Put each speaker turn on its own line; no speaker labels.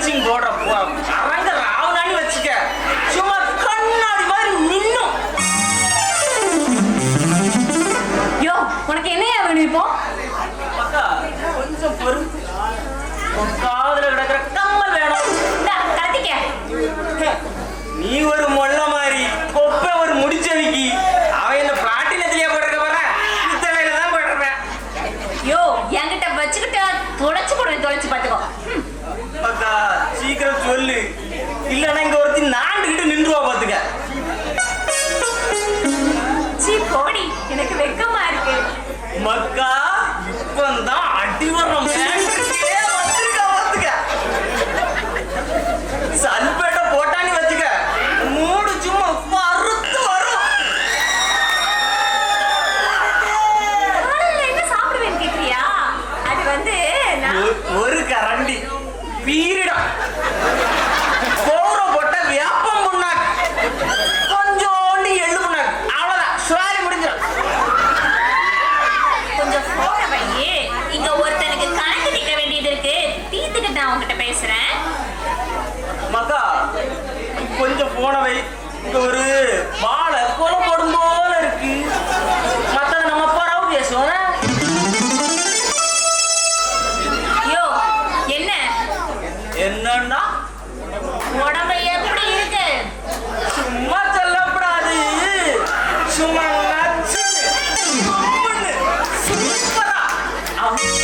Bleaching போடுற அரங்க ராவணான்னு வச்சுக்க. சும்மா கண்ணாடி மாதிரி நின்னும்.
யோ உனக்கு என்ன வேணும் இப்போ?
கொஞ்சம் பொறு காதுல கிடக்குற கம்மல் வேணும்.
கலத்திக்க
நீ ஒரு மொல்ல மாதிரி கொப்ப ஒரு முடிச்சவிக்கு அவ என்ன பிளாட்டினத்திலேயே போட்டிருக்க போற இத்தனையில தான் போட்டிருப்பேன்.
யோ என்கிட்ட வச்சுக்கிட்டு தொலைச்சு போடுறேன் தொலைச்சு பார்த்துக்கோ.
அக்கா சீக்கிரம் சொல்லு. இல்லைன்னா இங்க ஒருத்தி நாண்டுகிட்டு நின்றுவா பாத்துக்க
சீ போடி. எனக்கு வெக்கமா
பீரிடம் பௌர போட்ட வேப்பம் புண்ணாக்கு. கொஞ்சோண்டு எள்ளு புண்ணாக்கு. அவ்வளவுதான். சுவாரி முடிஞ்சிடும்.
கொஞ்சம் போன வையே இங்க ஒருத்தனுக்கு கணக்கு வேண்டியது இருக்கு. தீர்த்துக்கிட்டு நான் உங்ககிட்ட பேசுறேன்.
மக்கா கொஞ்சம் போனவை இங்க ஒரு வாழை போல 정말 난지 물는 손바닥 아무